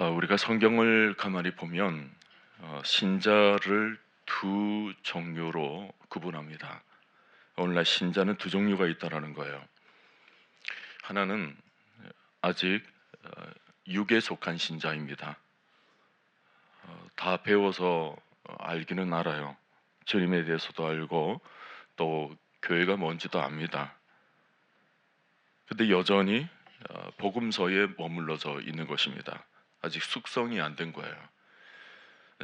어, 우리가 성경을 가만히 보면 어, 신자를 두 종류로 구분합니다. 오늘날 신자는 두 종류가 있다라는 거예요. 하나는 아직 어, 육에 속한 신자입니다. 어, 다 배워서 어, 알기는 알아요. 주님에 대해서도 알고 또 교회가 뭔지도 압니다. 근데 여전히 어, 복음서에 머물러져 있는 것입니다. 아직 숙성이 안 된 거예요.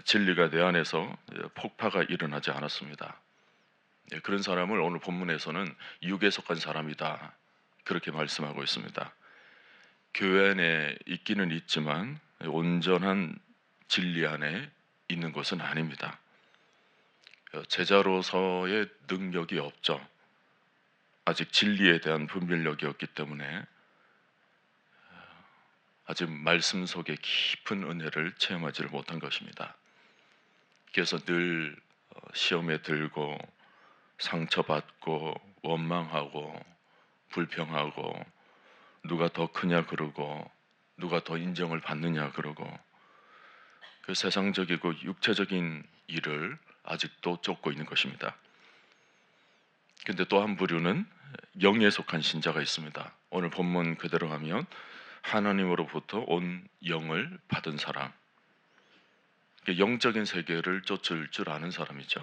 진리가 내 안에서 폭파가 일어나지 않았습니다. 예, 그런 사람을 오늘 본문에서는 육에 속한 사람이다. 그렇게 말씀하고 있습니다. 교회 안에 있기는 있지만 온전한 진리 안에 있는 것은 아닙니다. 어, 제자로서의 능력이 없죠. 아직 진리에 대한 분별력이 없기 때문에 어, 아직 말씀 속에 깊은 은혜를 체험하지를 못한 것입니다. 그래서 늘 어, 시험에 들고 상처받고 원망하고 불평하고 누가 더 크냐 그러고 누가 더 인정을 받느냐 그러고 그 세상적이고 육체적인 일을 아직도 쫓고 있는 것입니다. 근데 또 한 부류는 영에 속한 신자가 있습니다. 오늘 본문 그대로 가면 하나님으로부터 온 영을 받은 사람, 영적인 세계를 쫓을 줄 아는 사람이죠.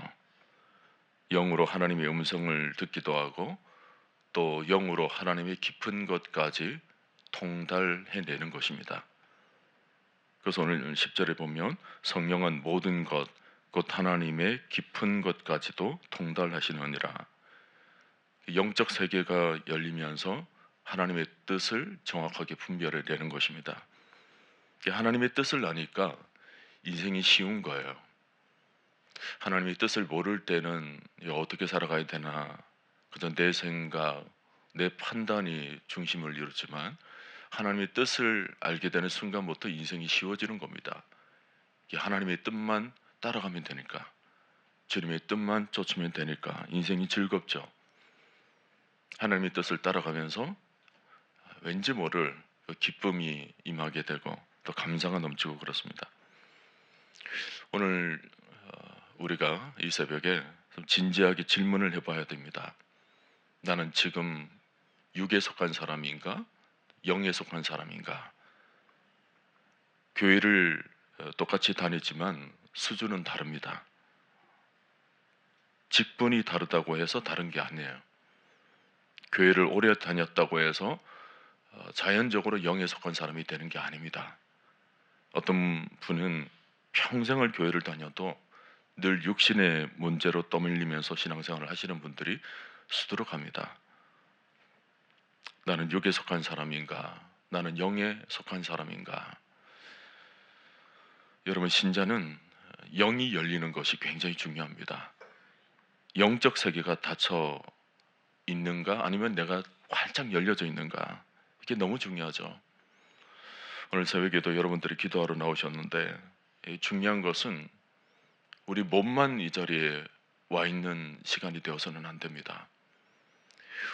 영으로 하나님의 음성을 듣기도 하고 또 영으로 하나님의 깊은 것까지 통달해내는 것입니다. 그래서 오늘 10절에 보면 성령은 모든 것, 곧 하나님의 깊은 것까지도 통달하시느니라. 영적 세계가 열리면서 하나님의 뜻을 정확하게 분별해내는 것입니다. 하나님의 뜻을 아니까 인생이 쉬운 거예요. 하나님의 뜻을 모를 때는 어떻게 살아가야 되나 그저 내 생각, 내 판단이 중심을 이루지만 하나님의 뜻을 알게 되는 순간부터 인생이 쉬워지는 겁니다. 하나님의 뜻만 따라가면 되니까 주님의 뜻만 쫓으면 되니까 인생이 즐겁죠. 하나님의 뜻을 따라가면서 왠지 모를 기쁨이 임하게 되고 또 감사가 넘치고 그렇습니다. 오늘 어, 우리가 이 새벽에 좀 진지하게 질문을 해봐야 됩니다. 나는 지금 육에 속한 사람인가? 영에 속한 사람인가? 교회를 어, 똑같이 다니지만 수준은 다릅니다. 직분이 다르다고 해서 다른 게 아니에요. 교회를 오래 다녔다고 해서 어, 자연적으로 영에 속한 사람이 되는 게 아닙니다. 어떤 분은 평생을 교회를 다녀도 늘 육신의 문제로 떠밀리면서 신앙생활을 하시는 분들이 수두룩합니다. 나는 육에 속한 사람인가? 나는 영에 속한 사람인가? 여러분 신자는 영이 열리는 것이 굉장히 중요합니다. 영적 세계가 닫혀 있는가 아니면 내가 활짝 열려져 있는가 이게 너무 중요하죠. 오늘 새벽에도 여러분들이 기도하러 나오셨는데 중요한 것은 우리 몸만 이 자리에 와 있는 시간이 되어서는 안 됩니다.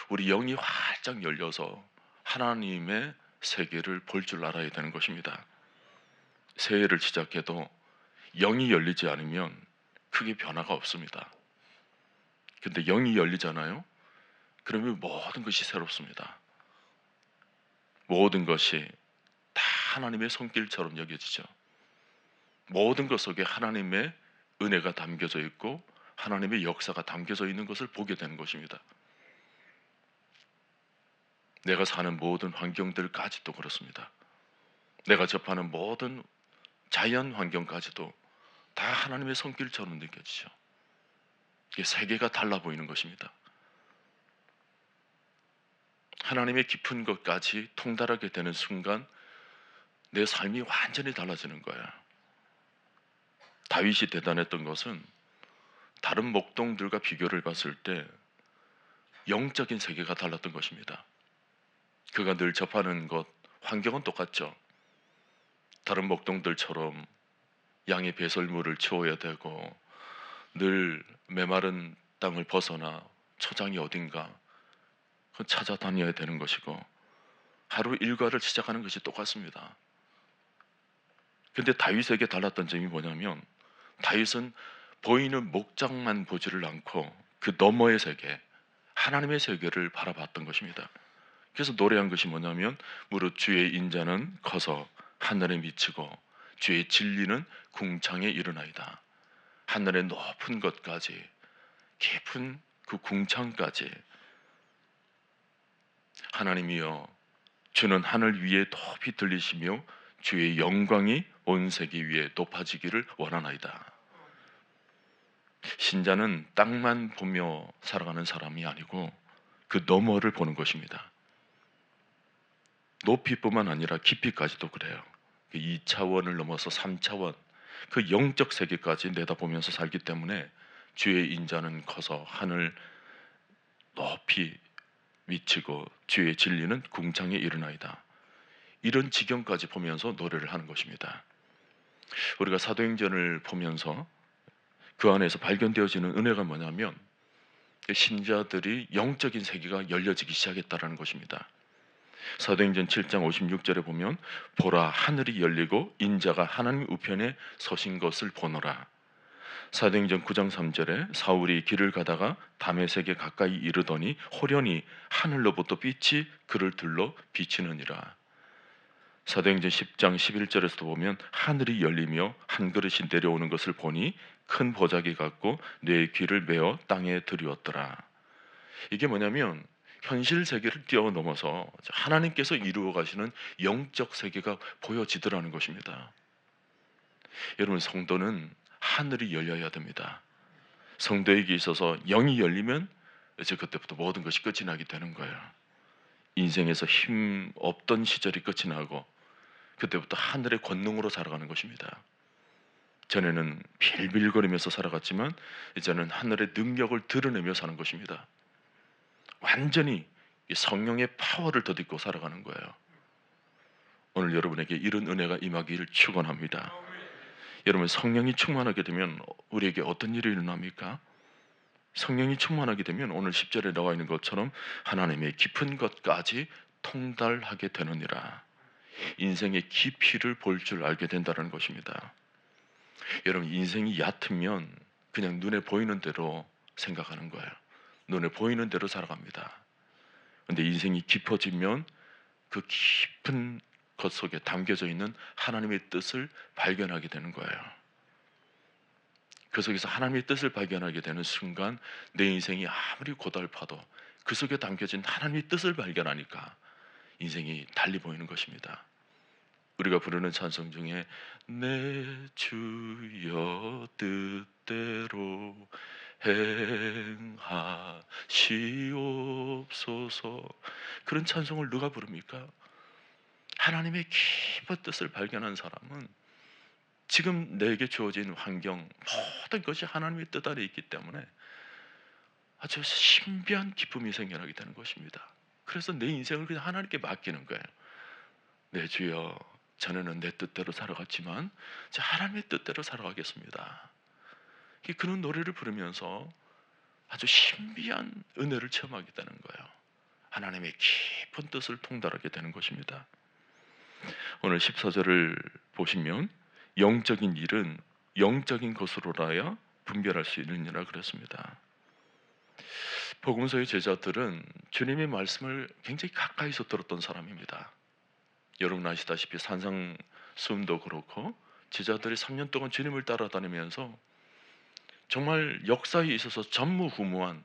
우리 영이 활짝 열려서 하나님의 세계를 볼 줄 알아야 되는 것입니다. 새해를 시작해도 영이 열리지 않으면 크게 변화가 없습니다. 근데 영이 열리잖아요. 그러면 모든 것이 새롭습니다. 모든 것이 다 하나님의 손길처럼 여겨지죠. 모든 것 속에 하나님의 은혜가 담겨져 있고 하나님의 역사가 담겨져 있는 것을 보게 되는 것입니다. 내가 사는 모든 환경들까지도 그렇습니다. 내가 접하는 모든 자연 환경까지도 다 하나님의 손길처럼 느껴지죠. 이게 세계가 달라 보이는 것입니다. 하나님의 깊은 것까지 통달하게 되는 순간 내 삶이 완전히 달라지는 거야. 다윗이 대단했던 것은 다른 목동들과 비교를 봤을 때 영적인 세계가 달랐던 것입니다. 그가 늘 접하는 것, 환경은 똑같죠. 다른 목동들처럼 양의 배설물을 치워야 되고 늘 메마른 땅을 벗어나 초장이 어딘가 찾아다녀야 되는 것이고 하루 일과를 시작하는 것이 똑같습니다. 근데 다윗에게 달랐던 점이 뭐냐면 다윗은 보이는 목장만 보지를 않고 그 너머의 세계, 하나님의 세계를 바라봤던 것입니다. 그래서 노래한 것이 뭐냐면 무릇 주의 인자는 커서 하늘에 미치고 주의 진리는 궁창에 이르나이다. 하늘의 높은 것까지 깊은 그 궁창까지 하나님이여 주는 하늘 위에 높이 들리시며 주의 영광이 온 세계 위에 높아지기를 원하나이다. 신자는 땅만 보며 살아가는 사람이 아니고 그 너머를 보는 것입니다. 높이뿐만 아니라 깊이까지도 그래요. 2차원을 넘어서 3차원, 그 영적 세계까지 내다보면서 살기 때문에 주의 인자는 커서 하늘 높이 미치고 주의 진리는 궁창에 이르나이다. 이런 지경까지 보면서 노래를 하는 것입니다. 우리가 사도행전을 보면서 그 안에서 발견되어지는 은혜가 뭐냐면 신자들이 영적인 세계가 열려지기 시작했다라는 것입니다. 사도행전 7장 56절에 보면 보라 하늘이 열리고 인자가 하나님 우편에 서신 것을 보노라. 사도행전 9장 3절에 사울이 길을 가다가 담에색에 가까이 이르더니 호련히 하늘로부터 빛이 그를 들러 비치느니라. 사도행전 10장 11절에서도 보면 하늘이 열리며 한 그릇이 내려오는 것을 보니 큰 보자기 같고 내 귀를 메어 땅에 들이었더라. 이게 뭐냐면 현실 세계를 뛰어넘어서 하나님께서 이루어 가시는 영적 세계가 보여지더라는 것입니다. 여러분 성도는 하늘이 열려야 됩니다. 성도에게 있어서 영이 열리면 이제 그때부터 모든 것이 끝이 나게 되는 거예요. 인생에서 힘 없던 시절이 끝이 나고 그때부터 하늘의 권능으로 살아가는 것입니다. 전에는 빌빌거리면서 살아갔지만 이제는 하늘의 능력을 드러내며 사는 것입니다. 완전히 성령의 파워를 덧입고 살아가는 거예요. 오늘 여러분에게 이런 은혜가 임하기를 축원합니다. 여러분 성령이 충만하게 되면 우리에게 어떤 일이 일어납니까? 성령이 충만하게 되면 오늘 10절에 나와 있는 것처럼 하나님의 깊은 것까지 통달하게 되느니라. 인생의 깊이를 볼 줄 알게 된다는 것입니다. 여러분 인생이 얕으면 그냥 눈에 보이는 대로 생각하는 거예요. 눈에 보이는 대로 살아갑니다. 근데 인생이 깊어지면 그 깊은 것 속에 담겨져 있는 하나님의 뜻을 발견하게 되는 거예요. 그 속에서 하나님의 뜻을 발견하게 되는 순간 내 인생이 아무리 고달파도 그 속에 담겨진 하나님의 뜻을 발견하니까 인생이 달리 보이는 것입니다. 우리가 부르는 찬송 중에 내 주여 뜻대로 행하시옵소서 그런 찬송을 누가 부릅니까? 하나님의 깊은 뜻을 발견한 사람은 지금 내게 주어진 환경 모든 것이 하나님의 뜻 아래 있기 때문에 아주 신비한 기쁨이 생겨나게 되는 것입니다. 그래서 내 인생을 그냥 하나님께 맡기는 거예요. 내 주여 전에는 내 뜻대로 살아갔지만 이제 하나님의 뜻대로 살아가겠습니다. 그런 노래를 부르면서 아주 신비한 은혜를 체험하게 되는 거예요. 하나님의 깊은 뜻을 통달하게 되는 것입니다. 오늘 14절을 보시면 영적인 일은 영적인 것으로라야 분별할 수 있느니라 그랬습니다. 복음서의 제자들은 주님의 말씀을 굉장히 가까이서 들었던 사람입니다. 여러분 아시다시피 산상수훈도 그렇고 제자들이 3년 동안 주님을 따라다니면서 정말 역사에 있어서 전무후무한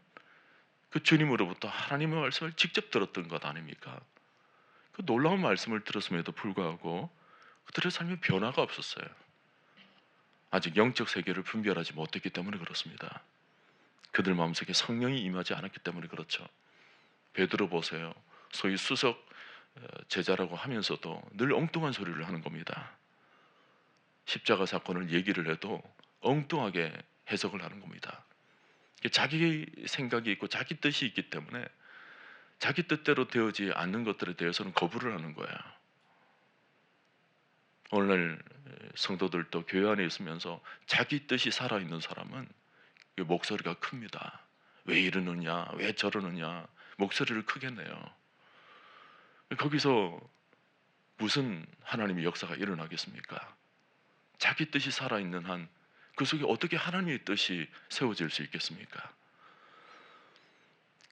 그 주님으로부터 하나님의 말씀을 직접 들었던 것 아닙니까? 그 놀라운 말씀을 들었음에도 불구하고 그들의 삶에 변화가 없었어요. 아직 영적 세계를 분별하지 못했기 때문에 그렇습니다. 그들 마음속에 성령이 임하지 않았기 때문에 그렇죠. 베드로 보세요. 소위 수석 어, 제자라고 하면서도 늘 엉뚱한 소리를 하는 겁니다. 십자가 사건을 얘기를 해도 엉뚱하게 해석을 하는 겁니다. 자기 생각이 있고 자기 뜻이 있기 때문에 자기 뜻대로 되어지 않는 것들에 대해서는 거부를 하는 거야. 오늘날 성도들도 교회 안에 있으면서 자기 뜻이 살아있는 사람은 목소리가 큽니다. 왜 이러느냐, 왜 저러느냐, 목소리를 크게 내요. 거기서 무슨 하나님의 역사가 일어나겠습니까? 자기 뜻이 살아 있는 한 그 속에 어떻게 하나님의 뜻이 세워질 수 있겠습니까?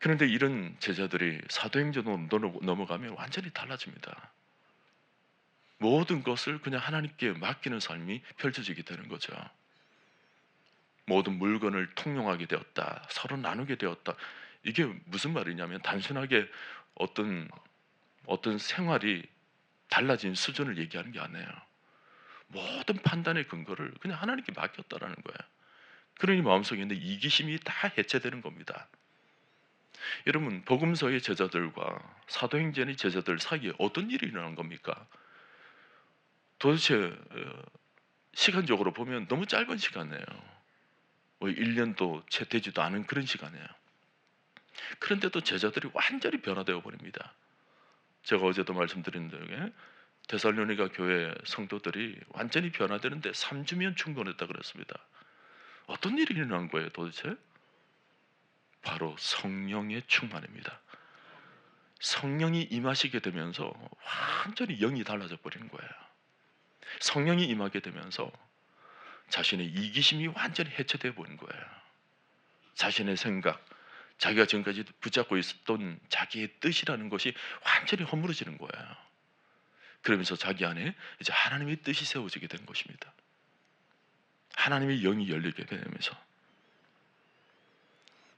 그런데 이런 제자들이 사도행전으로 넘어가면 완전히 달라집니다. 모든 것을 그냥 하나님께 맡기는 삶이 펼쳐지게 되는 거죠. 모든 물건을 통용하게 되었다. 서로 나누게 되었다. 이게 무슨 말이냐면 단순하게 어떤 어떤 생활이 달라진 수준을 얘기하는 게 아니에요. 모든 판단의 근거를 그냥 하나님께 맡겼다라는 거예요. 그러니 마음속에 있는 이기심이 다 해체되는 겁니다. 여러분 복음서의 제자들과 사도행전의 제자들 사이에 어떤 일이 일어난 겁니까? 도대체 어, 시간적으로 보면 너무 짧은 시간이에요. 뭐 1년도 채 되지도 않은 그런 시간이에요. 그런데도 제자들이 완전히 변화되어 버립니다. 제가 어제도 말씀드린 대로 데살로니가 교회 성도들이 완전히 변화되는데 3주면 충분했다 그랬습니다. 어떤 일이 일어난 거예요, 도대체? 바로 성령의 충만입니다. 성령이 임하시게 되면서 완전히 영이 달라져 버리는 거예요. 성령이 임하게 되면서 자신의 이기심이 완전히 해체되어 버린 거예요. 자신의 생각, 자기가 지금까지 붙잡고 있었던 자기의 뜻이라는 것이 완전히 허물어지는 거예요. 그러면서 자기 안에 이제 하나님의 뜻이 세워지게 된 것입니다. 하나님의 영이 열리게 되면서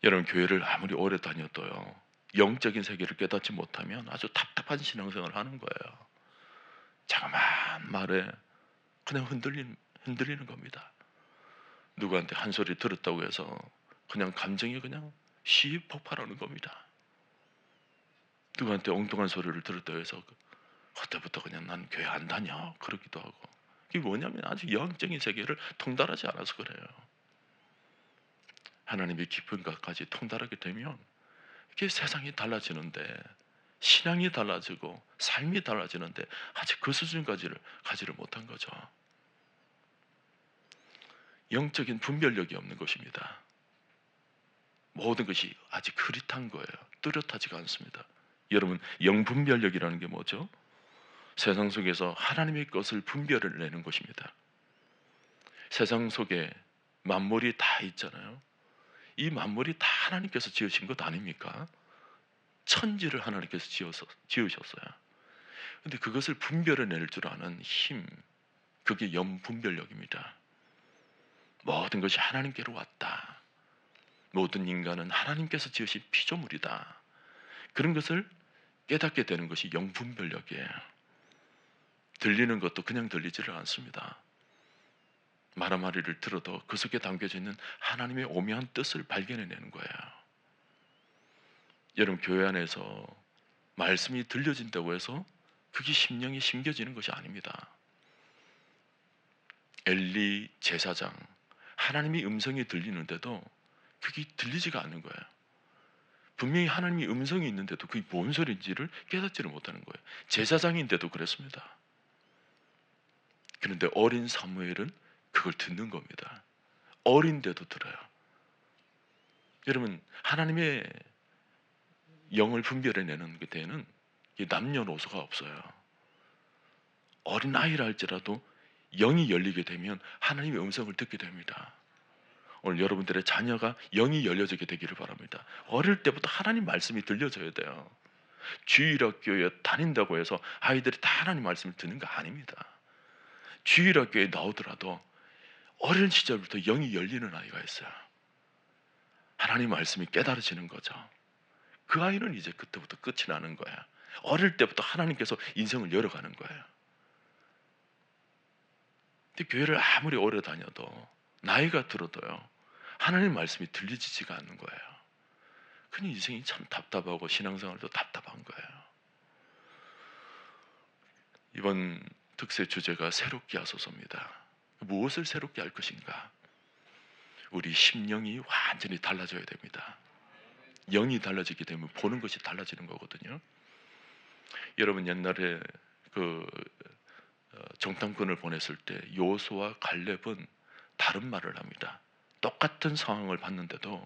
여러분 교회를 아무리 오래 다녀도요 영적인 세계를 깨닫지 못하면 아주 답답한 신앙생활을 하는 거예요. 자그마한 말에 그냥 흔들리는 흔들리는 겁니다. 누구한테 한 소리 들었다고 해서 그냥 감정이 그냥 시 폭발하는 겁니다. 누구한테 엉뚱한 소리를 들었다고 해서 그때부터 그냥 난 교회 안 다녀 그러기도 하고 이게 뭐냐면 아직 영적인 세계를 통달하지 않아서 그래요. 하나님의 깊은 것까지 통달하게 되면 이게 세상이 달라지는데 신앙이 달라지고 삶이 달라지는데 아직 그 수준까지를 가지를 못한 거죠. 영적인 분별력이 없는 것입니다. 모든 것이 아직 흐릿한 거예요. 뚜렷하지가 않습니다. 여러분 영분별력이라는 게 뭐죠? 세상 속에서 하나님의 것을 분별을 내는 것입니다. 세상 속에 만물이 다 있잖아요. 이 만물이 다 하나님께서 지으신 것 아닙니까? 천지를 하나님께서 지어서 지으셨어요. 근데 그것을 분별해 낼 줄 아는 힘, 그게 영분별력입니다. 모든 것이 하나님께로 왔다. 모든 인간은 하나님께서 지으신 피조물이다. 그런 것을 깨닫게 되는 것이 영분별력이에요. 들리는 것도 그냥 들리지를 않습니다. 마라마리를 들어도 그 속에 담겨져 있는 하나님의 오묘한 뜻을 발견해내는 거예요. 여러분 교회 안에서 말씀이 들려진다고 해서 그게 심령이 심겨지는 것이 아닙니다. 엘리 제사장 하나님의 음성이 들리는데도 그게 들리지가 않는 거예요. 분명히 하나님의 음성이 있는데도 그게 뭔 소리인지를 깨닫지를 못하는 거예요. 제사장인데도 그랬습니다. 그런데 어린 사무엘은 그걸 듣는 겁니다. 어린데도 들어요. 여러분 하나님의 영을 분별해내는 그때는 남녀노소가 없어요. 어린 아이라 할지라도 영이 열리게 되면 하나님의 음성을 듣게 됩니다. 오늘 여러분들의 자녀가 영이 열려지게 되기를 바랍니다. 어릴 때부터 하나님 말씀이 들려져야 돼요. 주일학교에 다닌다고 해서 아이들이 다 하나님 말씀을 듣는 거 아닙니다. 주일학교에 나오더라도 어린 시절부터 영이 열리는 아이가 있어요. 하나님 말씀이 깨달아지는 거죠. 그 아이는 이제 그때부터 끝이 나는 거야. 어릴 때부터 하나님께서 인생을 열어가는 거예요. 근데 교회를 아무리 오래 다녀도 나이가 들어도요. 하나님 말씀이 들리지가 않는 거예요. 그니 인생이 참 답답하고 신앙생활도 답답한 거예요. 이번 특세 주제가 새롭게 하소서입니다. 무엇을 새롭게 할 것인가? 우리 심령이 완전히 달라져야 됩니다. 영이 달라지게 되면 보는 것이 달라지는 거거든요. 여러분 옛날에 그 어, 정탐꾼을 보냈을 때 요수와 갈렙은 다른 말을 합니다. 똑같은 상황을 봤는데도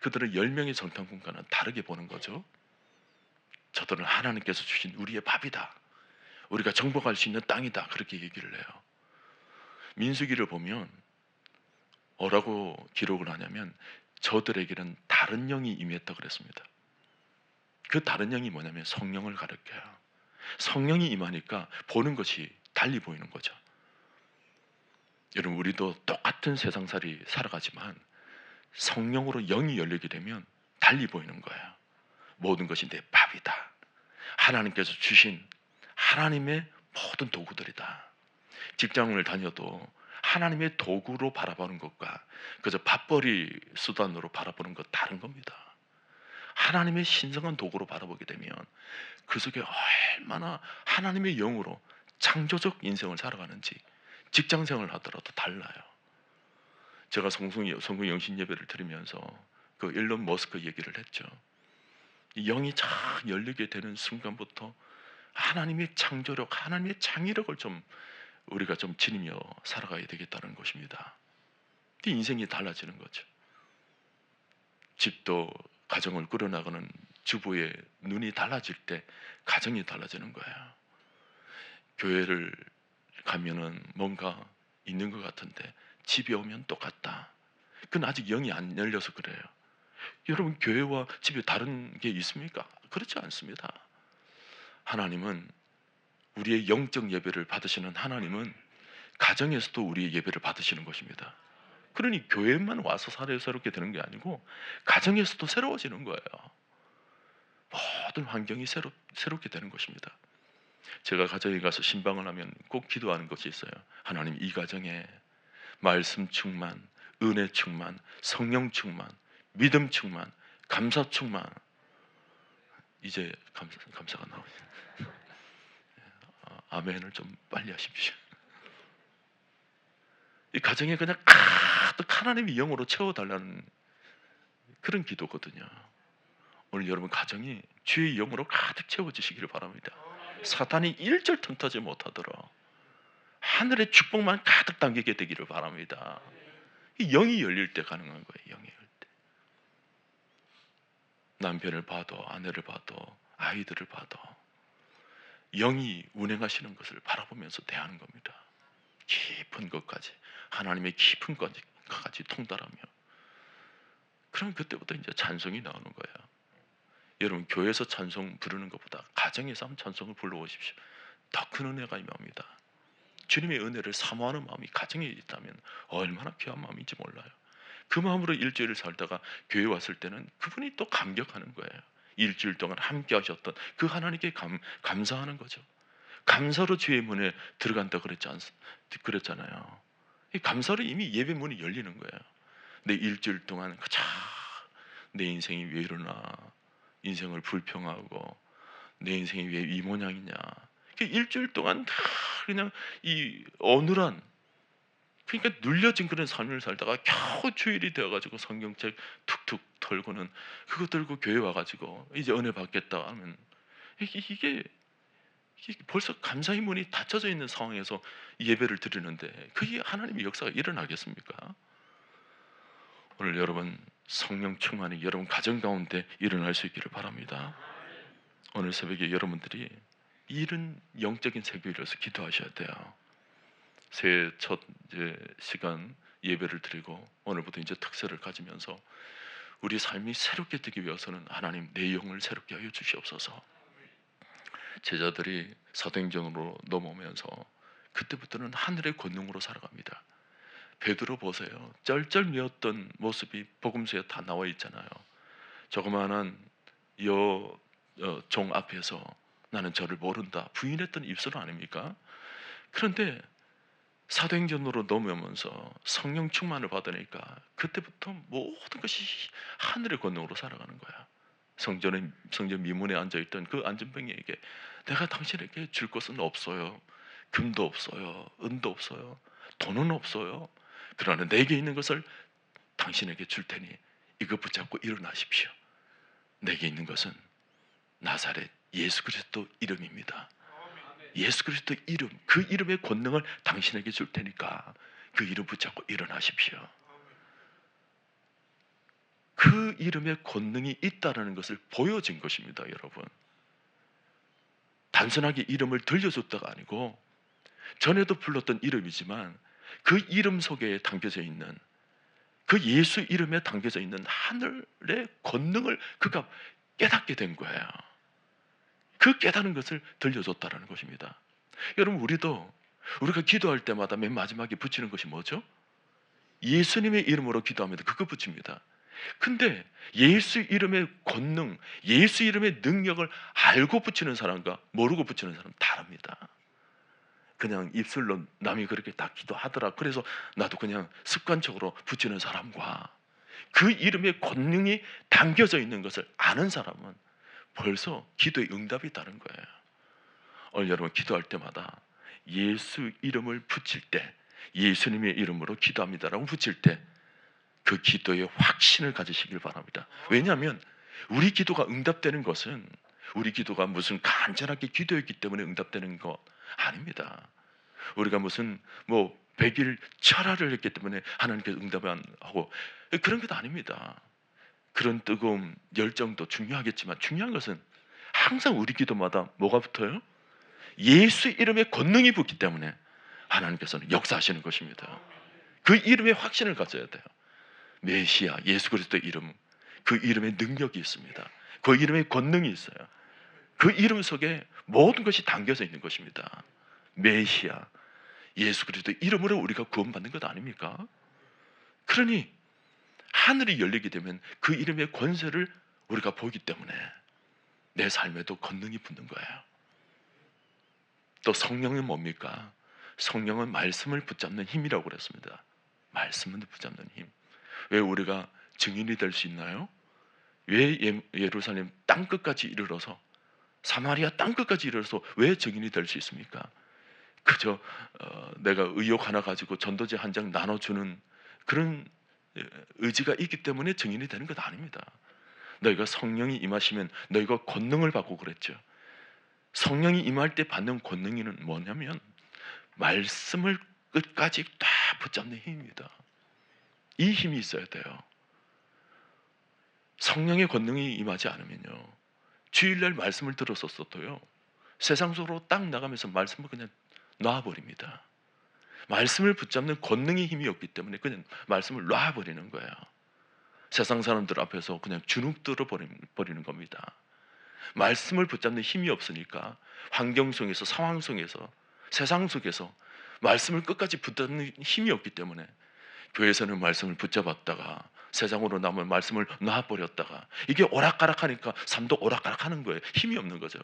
그들은 열 명의 정탐꾼과는 다르게 보는 거죠. 저들은 하나님께서 주신 우리의 밥이다. 우리가 정복할 수 있는 땅이다. 그렇게 얘기를 해요. 민수기를 보면 뭐라고 기록을 하냐면 저들에게는 다른 영이 임했다 그랬습니다. 그 다른 영이 뭐냐면 성령을 가르쳐요. 성령이 임하니까 보는 것이 달리 보이는 거죠. 여러분 우리도 똑같은 세상살이 살아가지만 성령으로 영이 열리게 되면 달리 보이는 거예요. 모든 것이 내 밥이다. 하나님께서 주신 하나님의 모든 도구들이다. 직장을 다녀도 하나님의 도구로 바라보는 것과 그저 밥벌이 수단으로 바라보는 것 다른 겁니다. 하나님의 신성한 도구로 바라보게 되면 그 속에 얼마나 하나님의 영으로 창조적 인생을 살아가는지 직장 생활을 하더라도 달라요. 제가 성성 성공 영신 예배를 드리면서 그 일론 머스크 얘기를 했죠. 이 영이 쫙 열리게 되는 순간부터 하나님의 창조력, 하나님의 창의력을 좀 우리가 좀 지니며 살아가야 되겠다는 것입니다. 이 인생이 달라지는 거죠. 집도 가정을 꾸려나가는 주부의 눈이 달라질 때 가정이 달라지는 거예요. 교회를 가면은 뭔가 있는 것 같은데 집에 오면 똑같다. 그건 아직 영이 안 열려서 그래요. 여러분 교회와 집에 다른 게 있습니까? 그렇지 않습니다. 하나님은 우리의 영적 예배를 받으시는 하나님은 가정에서도 우리의 예배를 받으시는 것입니다. 그러니 교회만 와서 새롭게 되는 게 아니고 가정에서도 새로워지는 거예요. 모든 환경이 새로, 새롭게 되는 것입니다. 제가 가정에 가서 신방을 하면 꼭 기도하는 것이 있어요. 하나님 이 가정에 말씀 충만, 은혜 충만, 성령 충만, 믿음 충만, 감사 충만. 이제 감사, 감사가 나오죠. 아멘을 좀 빨리 하십시오. 이 가정에 그냥 가득 하나님의 영으로 채워달라는 그런 기도거든요. 오늘 여러분 가정이 주의 영으로 가득 채워지시기를 바랍니다. 사탄이 일절 틈타지 못하도록 하늘의 축복만 가득 담기게 되기를 바랍니다. 이 영이 열릴 때 가능한 거예요. 영이 열릴 때. 남편을 봐도 아내를 봐도 아이들을 봐도 영이 운행하시는 것을 바라보면서 대하는 겁니다. 깊은 것까지 하나님의 깊은 것까지 통달하며 그럼 그때부터 이제 찬송이 나오는 거예요. 여러분 교회에서 찬송 부르는 것보다 가정에서 한번 찬송을 불러오십시오. 더 큰 은혜가 임합니다. 주님의 은혜를 사모하는 마음이 가정에 있다면 얼마나 귀한 마음인지 몰라요. 그 마음으로 일주일을 살다가 교회 왔을 때는 그분이 또 감격하는 거예요. 일주일 동안 함께 하셨던 그 하나님께 감, 감사하는 거죠. 감사로 주의 문에 들어간다 그랬지 않, 그랬잖아요. 이 감사로 이미 예배 문이 열리는 거예요. 내 일주일 동안 그자 내 인생이 왜 이러나 인생을 불평하고 내 인생이 왜 이 모양이냐. 그 일주일 동안 다 그냥 이 어눌한 그러니까 눌려진 그런 삶을 살다가 겨우 주일이 되어가지고 성경책 툭툭 털고는 그거 들고 교회 와가지고 이제 은혜 받겠다 하면 이게, 이게, 벌써 감사의 문이 닫혀져 있는 상황에서 예배를 드리는데 그게 하나님의 역사가 일어나겠습니까? 오늘 여러분 성령 충만이 여러분 가정 가운데 일어날 수 있기를 바랍니다. 오늘 새벽에 여러분들이 이런 영적인 새벽이라서 기도하셔야 돼요. 새해 첫 시간 예배를 드리고 오늘부터 이제 특세를 가지면서 우리 삶이 새롭게 되기 위해서는 하나님 내 영을 새롭게 하여 주시옵소서. 제자들이 사도행전으로 넘어오면서 그때부터는 하늘의 권능으로 살아갑니다. 베드로 보세요. 쩔쩔매었던 모습이 복음서에 다 나와 있잖아요. 조그마한 여종 어, 앞에서 나는 저를 모른다 부인했던 입술 아닙니까? 그런데 사도행전으로 넘어오면서 성령 충만을 받으니까 그때부터 모든 것이 하늘의 권능으로 살아가는 거야. 성전에 성전 미문에 앉아 있던 그 안전병에게 내가 당신에게 줄 것은 없어요. 금도 없어요. 은도 없어요. 돈은 없어요. 그러나 내게 있는 것을 당신에게 줄 테니 이거 붙잡고 일어나십시오. 내게 있는 것은 나사렛 예수 그리스도 이름입니다. 예수 그리스도 이름, 그 이름의 권능을 당신에게 줄 테니까 그 이름 붙잡고 일어나십시오. 그 이름의 권능이 있다라는 것을 보여진 것입니다, 여러분. 단순하게 이름을 들려줬다가 아니고 전에도 불렀던 이름이지만 그 이름 속에 담겨져 있는 그 예수 이름에 담겨져 있는 하늘의 권능을 그가 깨닫게 된 거예요. 그 깨닫는 것을 들려줬다라는 것입니다. 여러분 우리도 우리가 기도할 때마다 맨 마지막에 붙이는 것이 뭐죠? 예수님의 이름으로 기도합니다. 그거 붙입니다. 근데 예수 이름의 권능, 예수 이름의 능력을 알고 붙이는 사람과 모르고 붙이는 사람 다릅니다. 그냥 입술로 남이 그렇게 다 기도하더라. 그래서 나도 그냥 습관적으로 붙이는 사람과 그 이름의 권능이 담겨져 있는 것을 아는 사람은 벌써 기도의 응답이 다른 거예요. 오늘 여러분 기도할 때마다 예수 이름을 붙일 때 예수님의 이름으로 기도합니다라고 붙일 때 그 기도에 확신을 가지시길 바랍니다. 왜냐하면 우리 기도가 응답되는 것은 우리 기도가 무슨 간절하게 기도했기 때문에 응답되는 것 아닙니다. 우리가 무슨 뭐 백일 철화를 했기 때문에 하나님께 응답을 안 하고 그런 것 아닙니다. 그런 뜨거움, 열정도 중요하겠지만 중요한 것은 항상 우리 기도마다 뭐가 붙어요? 예수 이름의 권능이 붙기 때문에 하나님께서는 역사하시는 것입니다. 그 이름에 확신을 가져야 돼요. 메시아 예수 그리스도의 이름 그 이름에 능력이 있습니다. 그 이름에 권능이 있어요. 그 이름 속에 모든 것이 담겨져 있는 것입니다. 메시아 예수 그리스도의 이름으로 우리가 구원받는 것 아닙니까? 그러니 하늘이 열리게 되면 그 이름의 권세를 우리가 보기 때문에 내 삶에도 권능이 붙는 거예요. 또 성령은 뭡니까? 성령은 말씀을 붙잡는 힘이라고 그랬습니다. 말씀을 붙잡는 힘. 왜 우리가 증인이 될 수 있나요? 왜 예- 예루살렘 땅 끝까지 이르러서 사마리아 땅 끝까지 이르러서 왜 증인이 될 수 있습니까? 그저 어, 내가 의욕 하나 가지고 전도제 한장 나눠주는 그런 예, 의지가 있기 때문에 증인이 되는 것 아닙니다. 너희가 성령이 임하시면 너희가 권능을 받고 그랬죠. 성령이 임할 때 받는 권능이는 뭐냐면 말씀을 끝까지 다 붙잡는 힘입니다. 이 힘이 있어야 돼요. 성령의 권능이 임하지 않으면요. 주일날 말씀을 들었었어도요. 세상 속으로 딱 나가면서 말씀을 그냥 놔버립니다. 말씀을 붙잡는 권능의 힘이 없기 때문에 그냥 말씀을 놔버리는 거예요. 세상 사람들 앞에서 그냥 주눅 들어 버리는 겁니다. 말씀을 붙잡는 힘이 없으니까 환경 속에서 상황 속에서 세상 속에서 말씀을 끝까지 붙잡는 힘이 없기 때문에 교회에서는 말씀을 붙잡았다가 세상으로 남은 말씀을 놔버렸다가 이게 오락가락하니까 삶도 오락가락하는 거예요. 힘이 없는 거죠.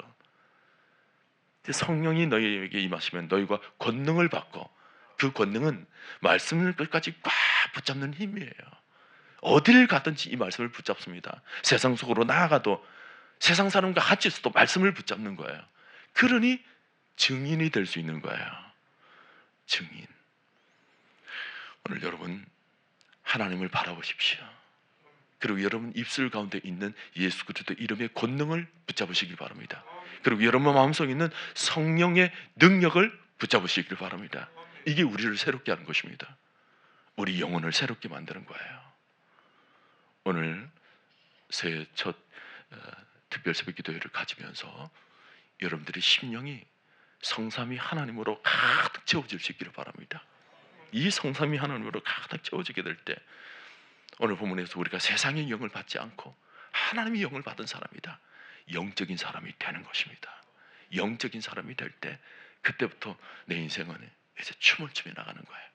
성령이 너희에게 임하시면 너희가 권능을 받고 그 권능은 말씀을 끝까지 꽉 붙잡는 힘이에요. 어디를 가든지 이 말씀을 붙잡습니다. 세상 속으로 나아가도 세상 사람과 같이 있어도 말씀을 붙잡는 거예요. 그러니 증인이 될 수 있는 거예요. 증인. 오늘 여러분 하나님을 바라보십시오. 그리고 여러분 입술 가운데 있는 예수 그리스도 이름의 권능을 붙잡으시길 바랍니다. 그리고 여러분 마음속에 있는 성령의 능력을 붙잡으시길 바랍니다. 이게 우리를 새롭게 하는 것입니다. 우리 영혼을 새롭게 만드는 거예요. 오늘 새해 첫 어, 특별 새벽 기도회를 가지면서 여러분들의 심령이 성삼이 하나님으로 가득 채워질 수 있기를 바랍니다. 이 성삼이 하나님으로 가득 채워지게 될 때 오늘 본문에서 우리가 세상의 영을 받지 않고 하나님의 영을 받은 사람이다. 영적인 사람이 되는 것입니다. 영적인 사람이 될 때 그때부터 내 인생은 이제 춤을 추며 나가는 거예요.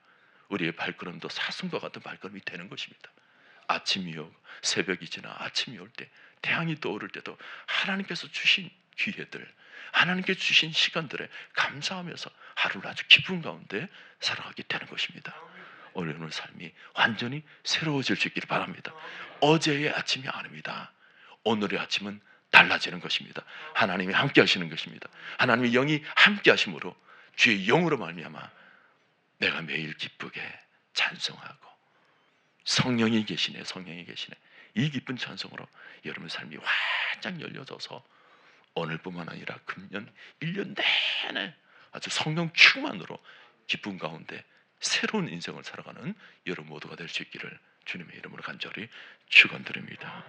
우리의 발걸음도 사슴과 같은 발걸음이 되는 것입니다. 아침이 오고 새벽이 지나 아침이 올 때 태양이 떠오를 때도 하나님께서 주신 기회들 하나님께 주신 시간들에 감사하면서 하루를 아주 기쁜 가운데 살아가게 되는 것입니다. 오늘 오늘 삶이 완전히 새로워질 수 있기를 바랍니다. 어제의 아침이 아닙니다. 오늘의 아침은 달라지는 것입니다. 하나님이 함께 하시는 것입니다. 하나님의 영이 함께 하심으로 주의 영으로 말미암아 내가 매일 기쁘게 찬송하고 성령이 계시네 성령이 계시네 이 기쁜 찬송으로 여러분 삶이 활짝 열려져서 오늘뿐만 아니라 금년 1년 내내 아주 성령 충만으로 기쁨 가운데 새로운 인생을 살아가는 여러분 모두가 될 수 있기를 주님의 이름으로 간절히 축원드립니다.